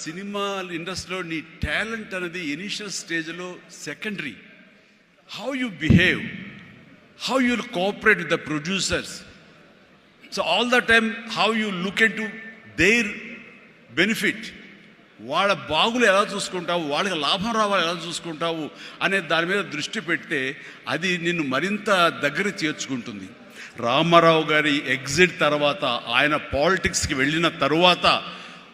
Cinema ఇండస్ట్రీలో నీ talent అనేది ఇనిషియల్ స్టేజ్లో secondary. How you behave how you cooperate with the producers so all the time how you look into their benefit వాళ్ళ బాగులు ఎలా చూసుకుంటావు వాళ్ళకి లాభం రావాలి ఎలా చూసుకుంటావు అనే దాని మీద దృష్టి పెడితే అది నిన్ను మరింత దగ్గర చేర్చుకుంటుంది. రామారావు గారి ఎగ్జిట్ తర్వాత ఆయన పాలిటిక్స్కి వెళ్ళిన తరువాత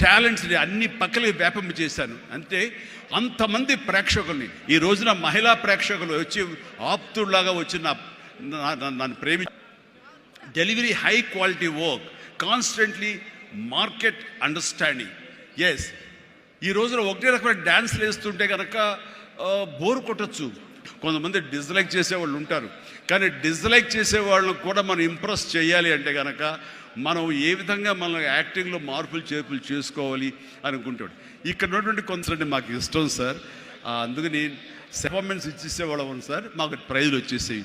టాలెంట్స్ని అన్ని పక్కలకి వ్యాపింప చేశాను. అంతే అంతమంది ప్రేక్షకుల్ని. ఈ రోజున మహిళా ప్రేక్షకులు వచ్చి ఆప్తుల్లాగా వచ్చి నా- నన్ను ప్రేమి delivery high quality work constantly market understanding yes ఈ రోజున ఒకటే రకమైన డ్యాన్స్లు వేస్తుంటే కనుక బోర్ కొట్టచ్చు. కొంతమంది డిస్లైక్ చేసేవాళ్ళు ఉంటారు. కానీ డిస్లైక్ చేసేవాళ్ళని కూడా మనం ఇంప్రెస్ చేయాలి అంటే కనుక మనం ఏ విధంగా మన యాక్టింగ్లో మార్పులు చేర్పులు చేసుకోవాలి అనుకుంటాడు. ఇక్కడ ఉన్నటువంటి కొంతమంది మాకు ఇష్టం సార్. అందుకని అందుకని పర్ఫార్మెన్స్ ఇచ్చేసేవాళ్ళం సార్. మాకు ప్రైజ్లు వచ్చేసాయి.